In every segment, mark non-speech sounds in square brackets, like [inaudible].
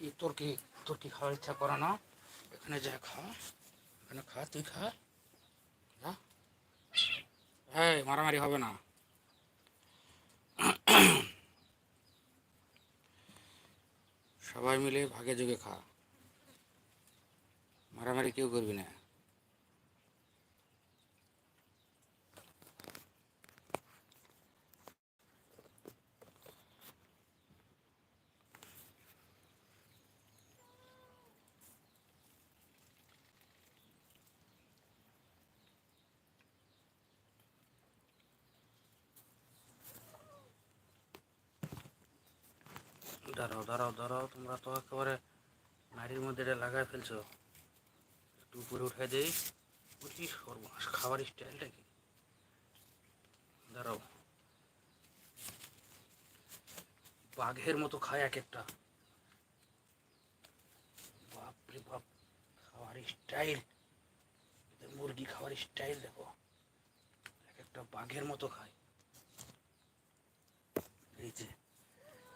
কি তোর কি তোর কি খাওয়ার ইচ্ছা করে না এখানে যা খা এখানে খা তুই খা হ্যাঁ মারামারি হবে না সবাই মিলে ভাগে যোগে খা মারামারি কেউ করবি না দাঁড়াও দাঁড়াও দাঁড়াও, তোমরা তো একেবারে নাড়ির মধ্যে এটা লাগাই ফেলছো। একটু উপরে উঠে দেই। বুঝি সর্বনাশ খাবার স্টাইলটা কি? দাঁড়াও। বাঘের মতো খায় এক একটা। বাপরে বাপ খাওয়ার স্টাইল। মুরগি খাওয়ার স্টাইল, দেখো। এক একটা বাঘের মতো খায়। এই যে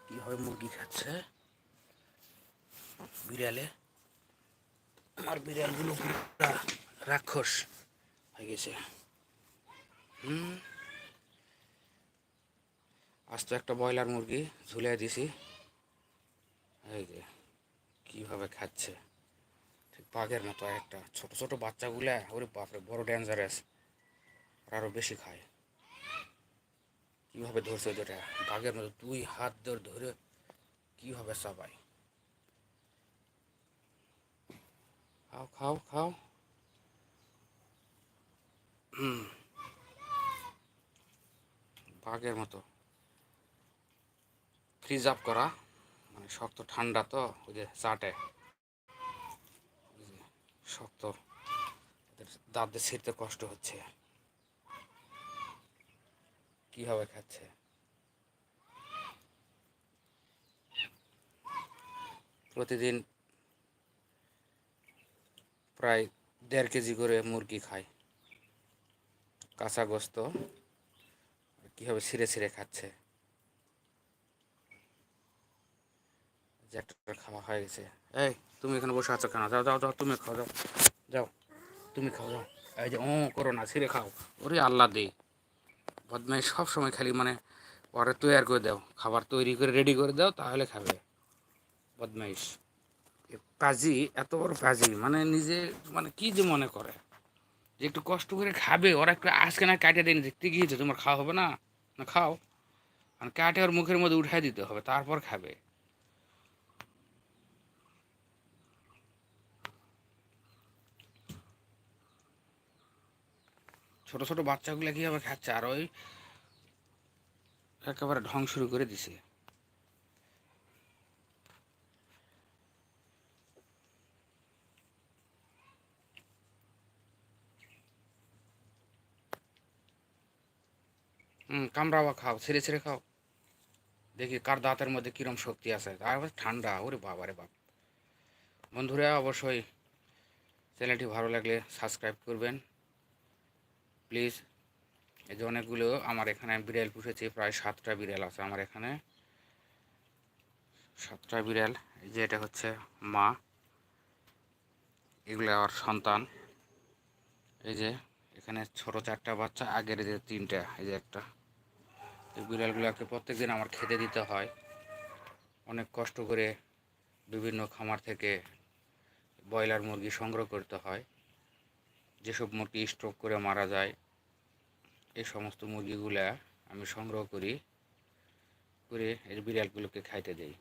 কীভাবে মুরগি খাচ্ছে? বিড়ালে। আমার বিড়ালগুলো রাক্ষস হয়ে গেছে। হুম। আজ তো একটা ব্রয়লার মুরগি ঝুলিয়ে দিছি। এই যে, কীভাবে খাচ্ছে? ঠিক বাঘের মতো একটা। ছোট ছোট বাচ্চাগুলা, ওরে বাপরে, বড় ডেঞ্জারাস আর আরও বেশি খায়। কীভাবে ধরছে যেটা বাঘের মতো দুই হাত ধরে ধরে, কীভাবে সবাই? খাও খাও খাও। বাঘের মতো। ফ্রিজ আপ করা। মানে শক্ত ঠান্ডা তো, ওই যে চাটে। শক্ত। দাঁত ছিঁড়তে কষ্ট হচ্ছে। কীভাবে খাচ্ছে? প্রতিদিন প্রায় দেড় কেজি করে মুরগি খায় কাঁচা গোস্ত কীভাবে ছিঁড়ে ছিঁড়ে খাচ্ছে। খাওয়া হয়ে গেছে। এই, তুমি এখানে বসে আছো কেন? যাও যাও যাও, তুমি খাও, যাও যাও, তুমি খাও, যাও। এই যে, ও, করো না, ছিঁড়ে খাও। ওরে আল্লাহ দে। বদমাই সব সময় খালি মানে পরে তৈরি করে দাও, খাবার তৈরি করে রেডি করে দাও, তাহলে খাবে। বদমাইশ। পাজি, এত বড় পাজি মানে নিজে মানে কি যে মনে করে। যে একটু কষ্ট করে খাবে, ওরা একটু আজকে না কাটে দেয়নি, দেখতে গিয়েছে, তোমার খাওয়া হবে না? না, খাও। মানে কাটে ওর মুখের মধ্যে উঠাই দিতে হবে, তারপর খাবে। ছোট ছোট বাচ্চাগুলো কীভাবে খাচ্ছে আর ওই একেবারে ঢং শুরু করে দিছে। হুম কামড়াওয়া খাও, ছেড়ে ছেড়ে খাও। দেখি কার দাঁতের মধ্যে কিরম শক্তি আছে। আর ঠান্ডা, ওরে বাবা রে বাপ। বন্ধুরা, অবশ্যই চ্যানেলটি ভালো লাগলে সাবস্ক্রাইব করবেন। প্লিজ, এই যে অনেকগুলো, আমার এখানে বিড়াল পুষেছি, প্রায় সাতটা বিড়াল আছে আমার এখানে। সাতটা বিড়াল, এই যে এটা হচ্ছে মা, এগুলো আমার সন্তান। এই যে এখানে ছোট চারটা বাচ্চা, আগের যে তিনটা, এই যে একটা। এই বিড়ালগুলোকে প্রত্যেক দিন আমার খেতে দিতে হয়। অনেক কষ্ট করে বিভিন্ন খামার থেকে ব্রয়লার মুরগি সংগ্রহ করতে হয়। যেসব মুরগি স্ট্রোক করে মারা যায়, এই সমস্ত মুরগিগুলা আমি সংগ্রহ করি, করে এই বিড়ালগুলোকে খাইতে দেই।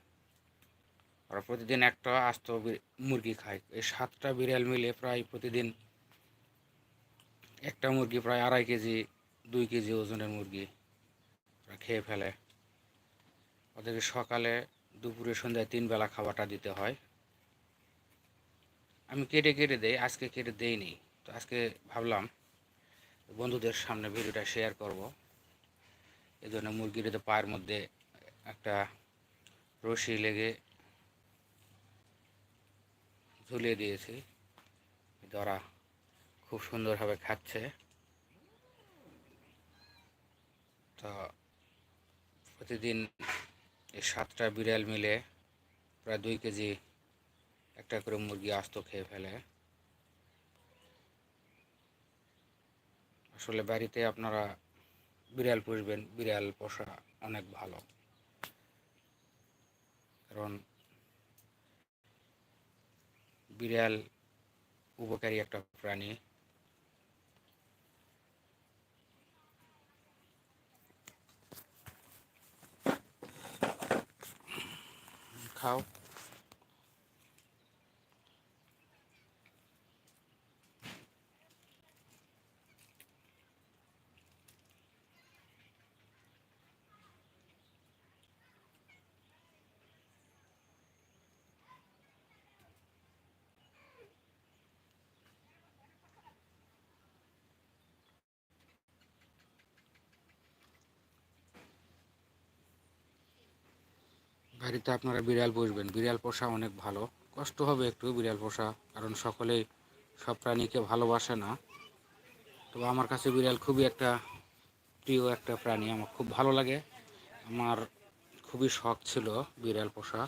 আর প্রতিদিন একটা আস্ত মুরগি খায়। এই সাতটা বিড়াল মিলে প্রায় প্রতিদিন একটা মুরগি প্রায় আড়াই কেজি, দুই কেজি ওজনের মুরগি ওরা খেয়ে ফেলে। ওদেরকে সকালে, দুপুরে, সন্ধ্যায় তিন বেলা খাবারটা দিতে হয়। আমি কেটে কেটে দেই, আজকে কেটে দেইনি। তো আজকে ভাবলাম বন্ধুদের সামনে ভিডিওটা শেয়ার করব। জন্য মুরগির তো পায়ের মধ্যে একটা রশি লেগে ঝুলিয়ে দিয়েছি। ধরা খুব সুন্দরভাবে খাচ্ছে। তো প্রতিদিন এই সাতটা বিড়াল মিলে প্রায় দুই কেজি একটা করে মুরগি আস্ত খেয়ে ফেলে। আসলে বাড়িতে আপনারা বিড়াল পুষবেন, বিড়াল পোষা অনেক ভালো। কারণ বিড়াল উপকারী একটা প্রাণী। খাও। বাড়িতে আপনারা বিড়াল পুষবেন। বিড়াল পোষা অনেক ভালো। কষ্ট হবে একটু বিড়াল পোষা, কারণ সকলেই সব প্রাণীকে ভালোবাসে না। তবে আমার কাছে বিড়াল খুবই একটা প্রিয় একটা প্রাণী। আমার খুব ভালো লাগে। আমার খুবই শখ ছিল বিড়াল পোষা।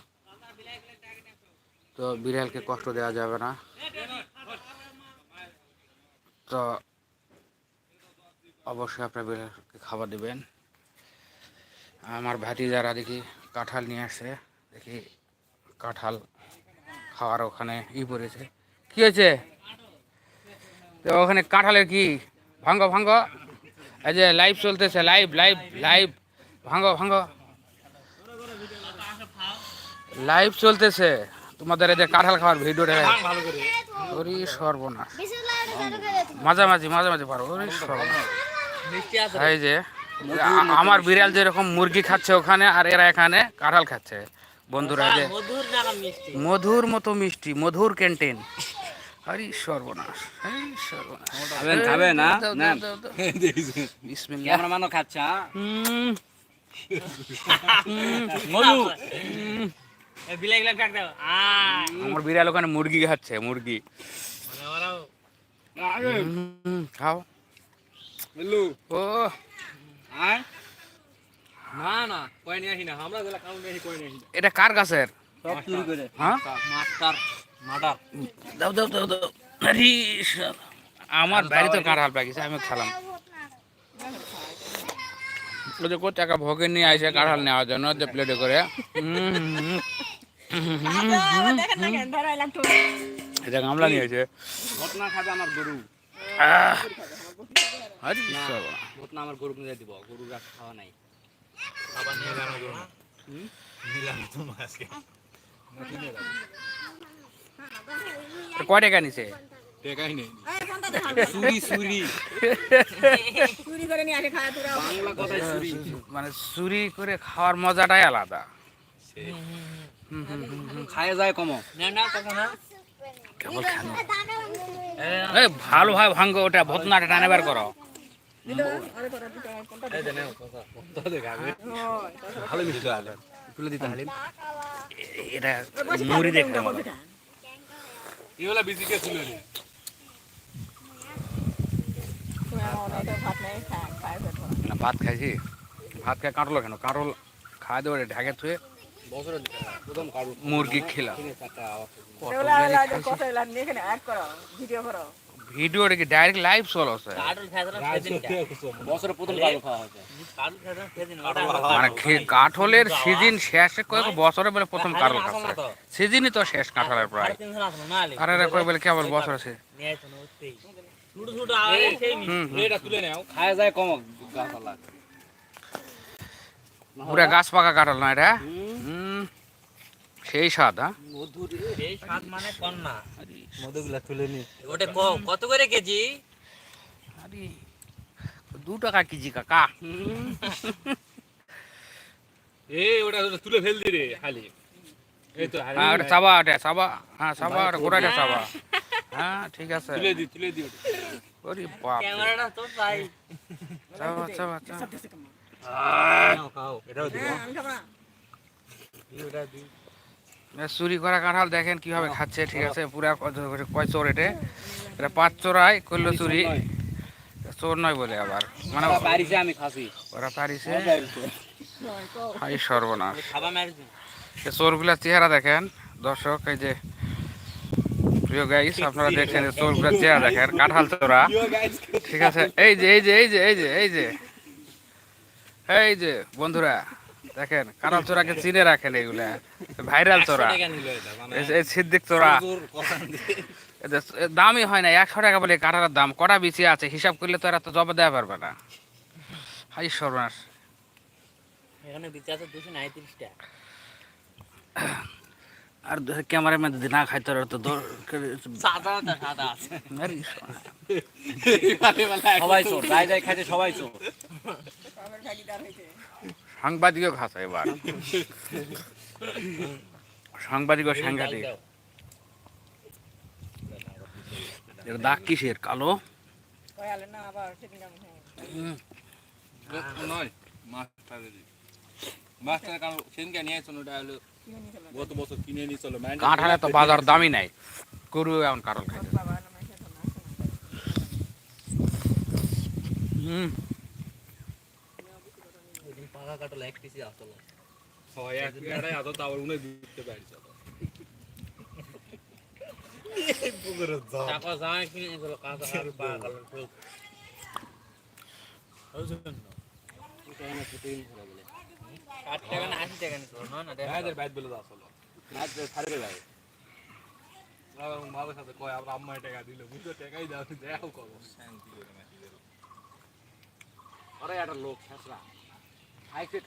তো বিড়ালকে কষ্ট দেওয়া যাবে না। তো অবশ্যই আপনার বিড়ালকে খাবার দেবেন। আমার ভাতিজারা দেখি কাঁঠাল নিয়ে আসছে। দেখি কাঁঠাল খাওয়ার ওখানে ই পড়েছে। কি হয়েছে? তো ওখানে কাঁঠালের কি? ভাঙ্গ ভাঙ্গ। এই যে লাইভ চলতেছে লাইভ লাইভ লাইভ ভাঙ্গ ভাঙ্গ। লাইভ চলতেছে। তোমাদের এই যে কাঁঠাল খাওয়ার ভিডিওটা ওরে সর্বনাশ। মাঝামাঝি মাঝামাঝি পারো ওরে সর্বনাশ। এই যে আমার বিড়াল যেরকম মুরগি খাচ্ছে ওখানে আর এরা এখানে কাঁঠাল খাচ্ছে বন্ধুরা যে মধুর মিষ্টি। মধুর মতো মিষ্টি মধুর ক্যান্টিন। আরে সর্বনাশ খাবেন, না? বিসমিল্লাহ। খাচ্ছে হ্যাঁ? মধু। আমার বিড়াল ওখানে মুরগি খাচ্ছে মুরগি। খাও। ও না না কই নিয়ে আসি না। আমরা গুলা কাউন্ট নিয়ে কই নিয়ে আসি। এটা কার গাছের? সব চুরি করে। হ্যাঁ? Master murder. দাও দাও দাও দাও। আরে আমার বাড়িতে কাঁঠাল পাকিছে আমি খেলাম। ওই যে টাকা ভোগে নিয়ে আসে কাঁঠাল নেওয়ার জন্য যে প্লেটে করে। [laughs] এটা গামলা নিয়ে আসে ঘটনা খাবে আমার গরু। আরে আমার গরু নিয়ে দিব গরু রাখ খাওয়া নাই। এটা কয় টাকা নিছে? চুরি চুরি। চুরি করে নিয়ে আসে খায় তোরা। বাংলা কথায় চুরি। মানে চুরি করে খাওয়ার মজাটাই আলাদা। খায় যায় কম। না না কথা না। কেবল খানো। ভালো ভাই ভাঙ্গ ওটা ভতনাটা টানে বের করো। এটা মুড়ি দেখতে মজা এগুলা বিজিকে তুলে নি? ভাত খাইছি। ভাত খাই কাটলো কেন? কাটল খাওয়া দেবো ঢাকে থুয়ে মুরগি কত এগুলা নিয়ে এখানে অ্যাড করো ভিডিও কি ডাইরেক্ট লাইভ ফেদিন ওটা মানে কাঠলের সিজন শেষে কয়েক বছরে বলে প্রথম কাটল খাচ্ছে। সিজনই তো। শেষ কাঁঠালের প্রায়। আর এরা কয় বলে কেবল বছর আছে? পুরা গাছ পাকা কাঁঠাল না এটা? সেই স্বাদ হ্যাঁ? মধুর এই স্বাদ মানে কন্যা। মধুগুলা তুলে নি। ওটা ক- কত করে কেজি? আরে দু টাকা কেজি কাকা। এই ওটা তুলে ফেল দি রে খালি এই তো হ্যাঁ ওটা চাবা ওটা চাবা। হ্যাঁ চাবা ওটা গোটাটা চাবা। হ্যাঁ ঠিক আছে। তুলে দি তুলে দি ওটা। ওরে বাপ ক্যামেরাটা তো খাও। এটাও দিও আমি খাব না। চুরি করা কাঁঠাল দেখেন কীভাবে খাচ্ছে ঠিক আছে? পুরা কয় চোর এটা? এটা পাঁচ চোরাই করল চুরি চোর। নয়। বলে আবার। মানে আমি খাসি। ওরা পারিছে। হাই সর্বনাশ। চোরগুলার চেহারা দেখেন দর্শক এই যে প্রিয় গাইস আপনারা দেখছেন চোরগুলো চেয়া দেখেন কাঁঠাল চোরা। ঠিক আছে? এই যে এই যে এই যে এই যে এই যে এই যে বন্ধুরা। দেখেন কাঁঠাল চোরাকে চিনে রাখেন এগুলা। ভাইরাল চোরা। এই সিদ্দিক চোরা। দামই হয় না একশো টাকা বলে কাঁঠালের দাম। কটা বিচি আছে? হিসাব করলে তো এরা তো জবাব দেওয়া পারবে না। হাই সর্বনাশ। এখানে বিচে আছে দুশো নাইত্রিশটা আর ক্যামেরাম্যান যদি না খাইতে পারে তো দর- সাদা সাদা আছে। আরে, সবাই চোর যাই যাই খাইতে সবাই চোর। সাংবাদিকও খাসা এবার। সাংবাদিক সাংঘাতিক। এর দাগ কিসের? কালো? কারণ কাঁঠালে তো বাজার দামই নাই। গরু এখন খেতো না। হুম। পাকা কাটল এক পিসি আসলো হয় এক উনি দিতে টাকা যায় কিনে কাঁচা টাকা না আশি টাকা না না বাইত আসলো নাচ ছাড়বে ভাই মাদের সাথে কয় আমরা আম্মা টাকা দিল বুঝতে টাকাই দাও দেও করো আরে একটা লোক শেষরা তুই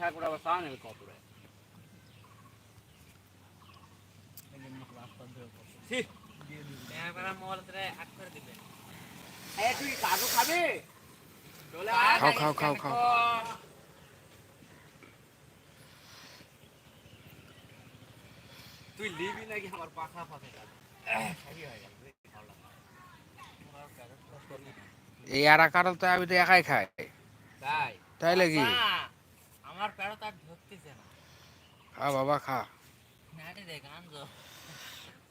খাও খাও খাও খাও তুই লিবি নাকি আমার পাখা এই আরা তো আমি তো একাই খাই তাই তাই লাগি আমার ঢুকতেছে না। খা বাবা খা। নাটে দেখ আনজো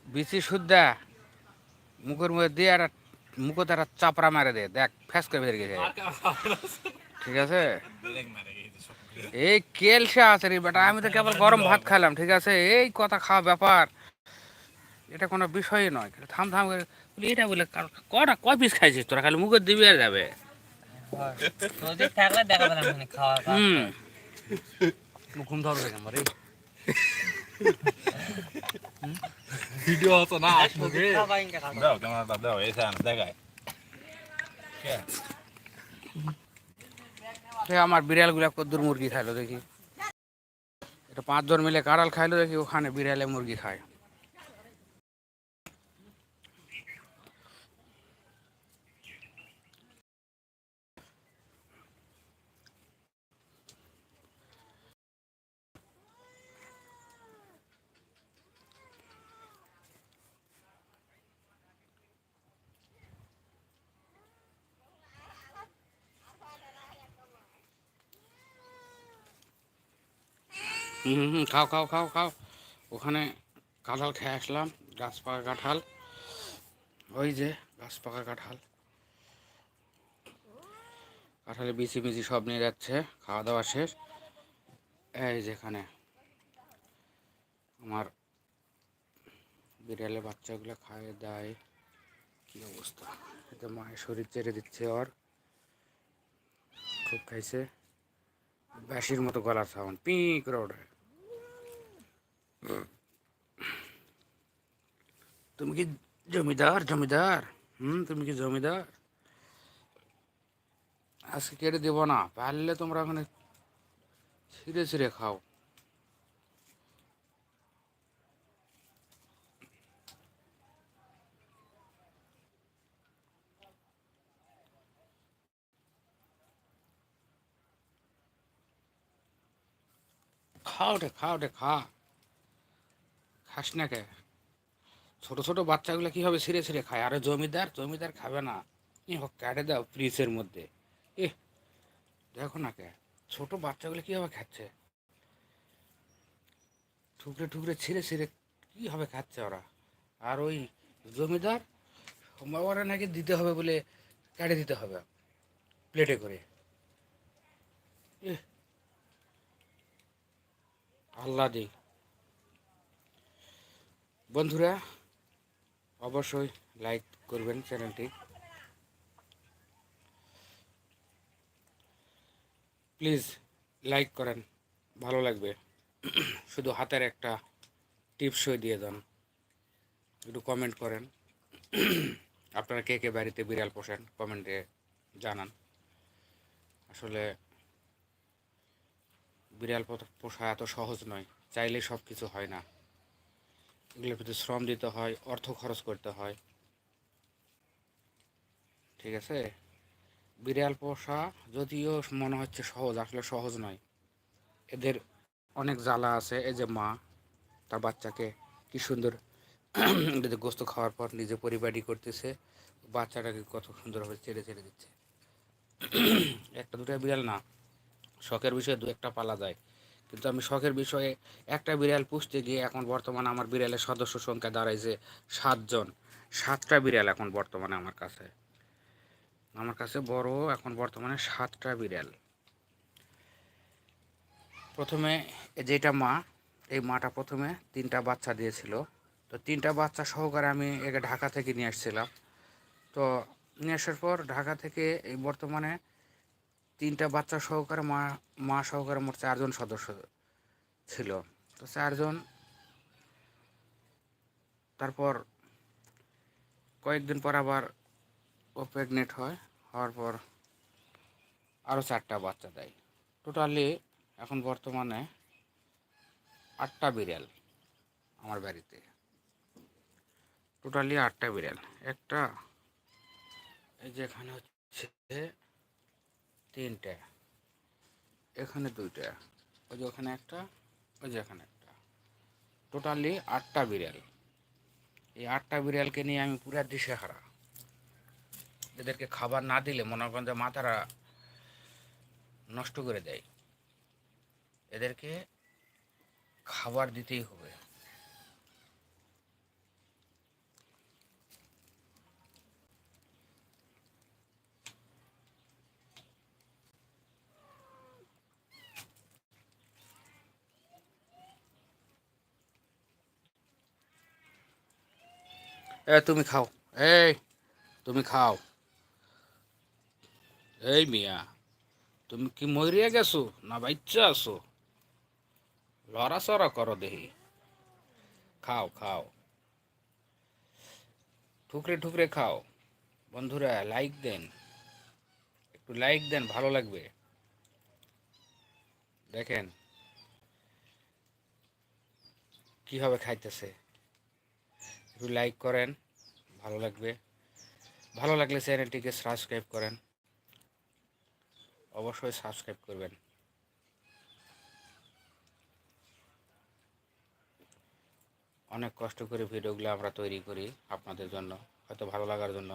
বিচি শুদ্ধা মুখের মধ্যে দিয়ে আর মুখে তারা চাপড়া মারে দে। দেখ ফ্যাস করে বেরিয়ে গেছে ঠিক আছে? এই কেলসা আছে রে বেটা আমি তো কেবল গরম ভাত খাইলাম ঠিক আছে? এই কথা খাওয়া ব্যাপার। এটা কোনো বিষয়ই নয় থাম থাম করে। এটা বলে কটা কয় পিস খাইছিস? তোরা খালি মুখে দিবি আর যাবে। তোদের থাকলে দেখা পেলাম না খাওয়া হুম। ঘুম ধরবে আমার ভিডিও আছে না ইনকা দাও ক্যামেরাটা দাও এসে আন দেখায় আমার বিড়াল বিড়ালগুলা কদ্দুর মুরগি খাইলো দেখি এটা পাঁচজন মিলে কাঁড়াল খাইলো দেখি ওখানে বিড়ালে মুরগি খায় হুম হুম, খাও খাও খাও খাও। ওখানে কাঁঠাল খেয়ে আসলাম গাছ পাকা কাঁঠাল। ওই যে গাছ পাকা কাঁঠাল। কাঁঠালে বিচি মিচি সব নিয়ে যাচ্ছে খাওয়া দাওয়া শেষ। এই যেখানে আমার বিড়ালে বাচ্চাগুলো খায় দেয়। কি অবস্থা? এতে মায়ের শরীর চেড়ে দিচ্ছে ওর। খুব খাইছে। ব্যাসির মতো গলার সাউন্ড পি করে ওঠে। তুমি কি জমিদার জমিদার? হুম, তুমি কি জমিদার? আজকে কেটে দেবো না, পারলে তোমরা ওখানে ছিঁড়ে ছিঁড়ে খাও। খাও রে খাও রে, খা। খাস না কে? ছোট ছোট বাচ্চাগুলো কীভাবে ছিঁড়ে ছিঁড়ে খায়? আরে জমিদার জমিদার খাবে না। এ হোক, কেটে দাও ফ্রিজের মধ্যে। এ, দেখো না কে? ছোট বাচ্চাগুলো কীভাবে খাচ্ছে? ঠুকরে ঠুকরে ছিঁড়ে ছিঁড়ে কীভাবে খাচ্ছে ওরা? আর ওই জমিদার সোমবার নাকি দিতে হবে বলে কাটে দিতে হবে, প্লেটে করে। এ আল্লাহ দিক। বন্ধুরা, অবশ্যই লাইক করবেন চ্যানেলটি প্লিজ লাইক করেন, ভালো লাগবে। শুধু হাতের একটা টিপসই দিয়ে দেন। একটু কমেন্ট করেন। আপনারা কে কে বাড়িতে বিড়াল পোষেন কমেন্টে জানান। আসলে বিড়াল পোষা এত সহজ নয়, চাইলে সব কিছু হয় না। এগুলোর প্রতি শ্রম দিতে হয়, অর্থ খরচ করতে হয়। ঠিক আছে? বিড়াল পোষা যদিও মনে হচ্ছে সহজ, আসলে সহজ নয়। এদের অনেক জ্বালা আছে, এই যে মা, তার বাচ্চাকে কি সুন্দর [clears throat] গোস্ত খাওয়ার পর নিজে পরিপাটি করতেছে, বাচ্চাটাকে কত সুন্দরভাবে ছেড়ে ছেড়ে দিচ্ছে। [clears throat] একটা দুটো বিড়াল না শখের বিষয়ে দু একটা পালা যায়। কিন্তু আমি শখের বিষয়ে একটা বিড়াল পুষতে গিয়ে এখন বর্তমানে আমার বিড়ালের সদস্য সংখ্যা দাঁড়াইছে সাতজন। সাতটা বিড়াল এখন বর্তমানে আমার কাছে। আমার কাছে বড় এখন বর্তমানে সাতটা বিড়াল। প্রথমে যেটা মা, এই মাটা প্রথমে তিনটা বাচ্চা দিয়েছিল। তো তিনটা বাচ্চা সহকারে আমি একে ঢাকা থেকে নিয়ে আসছিলাম। তো নিয়ে আসার পর ঢাকা থেকে এই বর্তমানে তিনটা বাচ্চা সহকারে, মা মা সহকারে মোট চারজন সদস্য ছিল। তো চারজন, তারপর কয়েকদিন পর আবার ও প্রেগনেন্ট হয়, হওয়ার পর আরও চারটা বাচ্চা দেয়। টোটালি এখন বর্তমানে আটটা বিড়াল আমার বাড়িতে। টোটালি আটটা বিড়াল। একটা এই যে এখানে হচ্ছে তিনটে। এখানে দুইটা, ওই যে ওখানে একটা, ওই যে এখানে একটা। টোটালি আটটা বিড়াল। এই আটটা বিড়ালকে নিয়ে আমি পুরো দিশে হারা এদেরকে খাবার না দিলে মনে করেন যে মাথারা নষ্ট করে দেয়। এদেরকে খাবার দিতেই হবে। এ, তুমি খাও। এই, তুমি খাও। এই মিয়া, তুমি কি মরিয়া গেছো না বাচ্চা আছো? লড়াচড়া করো দেহি। খাও খাও। ঠুকরে ঠুকরে খাও। বন্ধুরা লাইক দেন। একটু লাইক দেন, ভালো লাগবে। দেখেন। কীভাবে খাইতেছে। একটু লাইক করেন, ভালো লাগবে। ভালো লাগলে চ্যানেলটিকে সাবস্ক্রাইব করেন। অবশ্যই সাবস্ক্রাইব করবেন। অনেক কষ্ট করে ভিডিওগুলো আমরা তৈরি করি আপনাদের জন্য, হয়তো ভালো লাগার জন্য।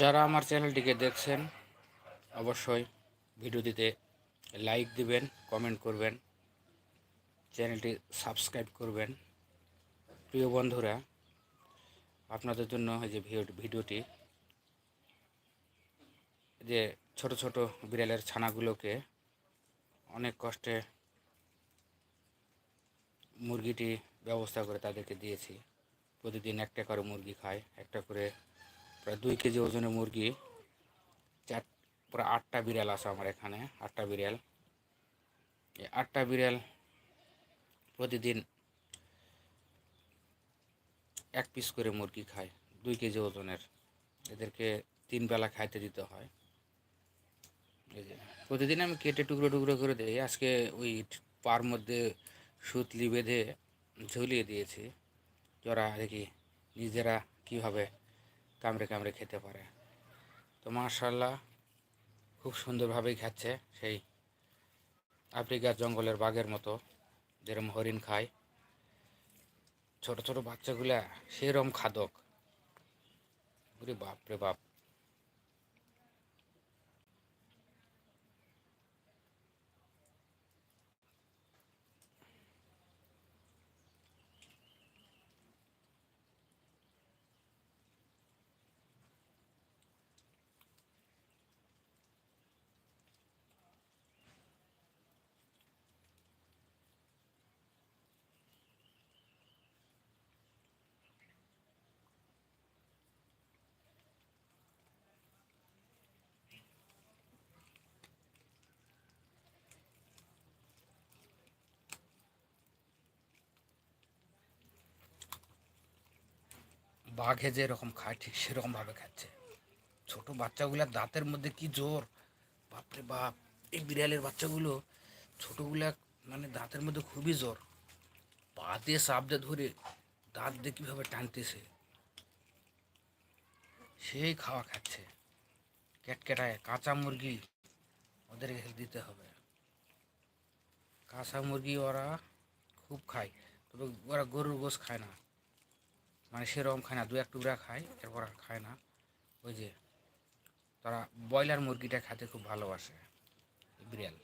যারা আমার চ্যানেলটিকে দেখছেন, অবশ্যই ভিডিওটিতে লাইক দিবেন, কমেন্ট করবেন, চ্যানেলটি সাবস্ক্রাইব করবেন। প্রিয় বন্ধুরা, আপনাদের জন্য এই যে ভিডিও- ভিডিওটি, যে ছোট ছোট বিড়ালের ছানাগুলোকে অনেক কষ্টে মুরগিটি ব্যবস্থা করে তাদেরকে দিয়েছি। প্রতিদিন একটা করে মুরগি খায়, একটা করে প্রায় দুই কেজি ওজনের মুরগি। চার প্রায় আটটা বিড়াল আছে আমার এখানে, আটটা বিড়াল। এই আটটা বিড়াল প্রতিদিন এক পিস করে মুরগি খায়, দুই কেজি ওজনের। এদেরকে তিন বেলা খাইতে দিতে হয়। প্রতিদিন আমি কেটে টুকরো টুকরো করে দিই। আজকে ওই পার মধ্যে সুতলি বেঁধে ঝুলিয়ে দিয়েছি। যারা দেখি নিজেরা কীভাবে কামড়ে কামড়ে খেতে পারে। তো মার্শাল্লাহ খুব সুন্দরভাবেই খাচ্ছে সেই আফ্রিকার জঙ্গলের বাঘের মতো, যেরম হরিণ খায়। ছোট ছোট বাচ্চাগুলা সেরম খাদক। ওরে বাপ রে বাপ। বাঘে যে এরকম খায়, ঠিক সেরকম ভাবে খাচ্ছে। ছোট বাচ্চাগুলার দাঁতের মধ্যে কি জোর? বাপরে বাপ, এই বিড়ালের বাচ্চাগুলো ছোটগুলা মানে দাঁতের মধ্যে খুবই জোর। পা দিয়ে চাপ দিয়ে ধরে দাঁত দিয়ে কীভাবে টানতেছে? সেই খাওয়া খাচ্ছে। ক্যাটকেটায় কাঁচা মুরগি ওদেরকে দিতে হবে। কাঁচা মুরগি ওরা খুব খায়, তবে ওরা গরুর গোশ খায় না। মানে সেরকম খায় না দু এক টুকরা খায়, এরপর আর খায় না। ওই যে তারা ব্রয়লার মুরগিটা খেতে খুব ভালোবাসে বিড়াল।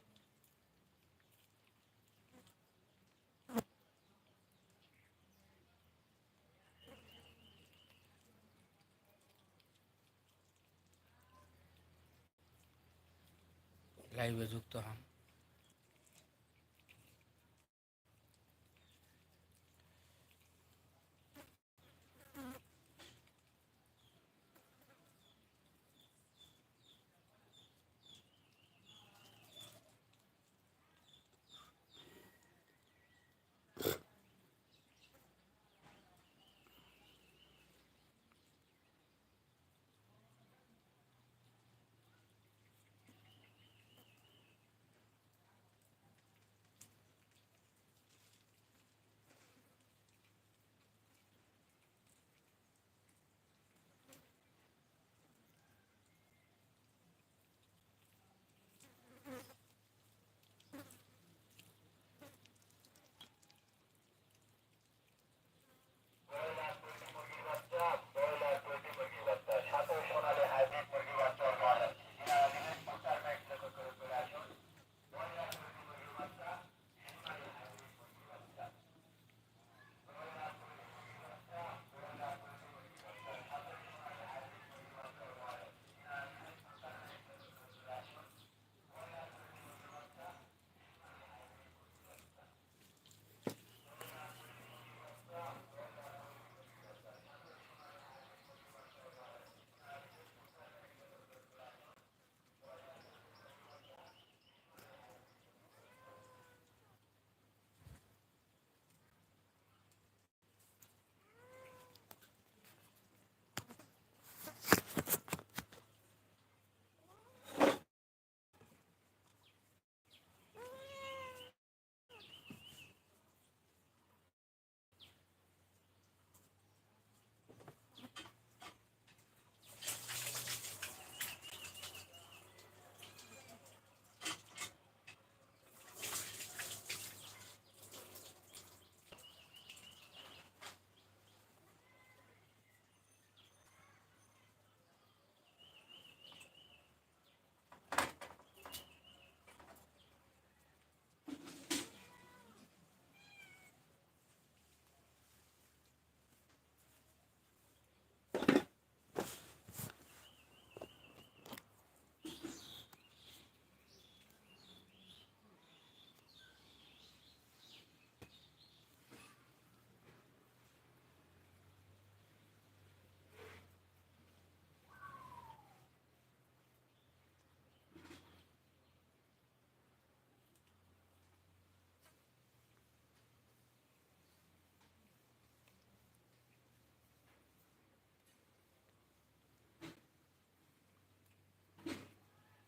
লাইভে যুক্ত হন।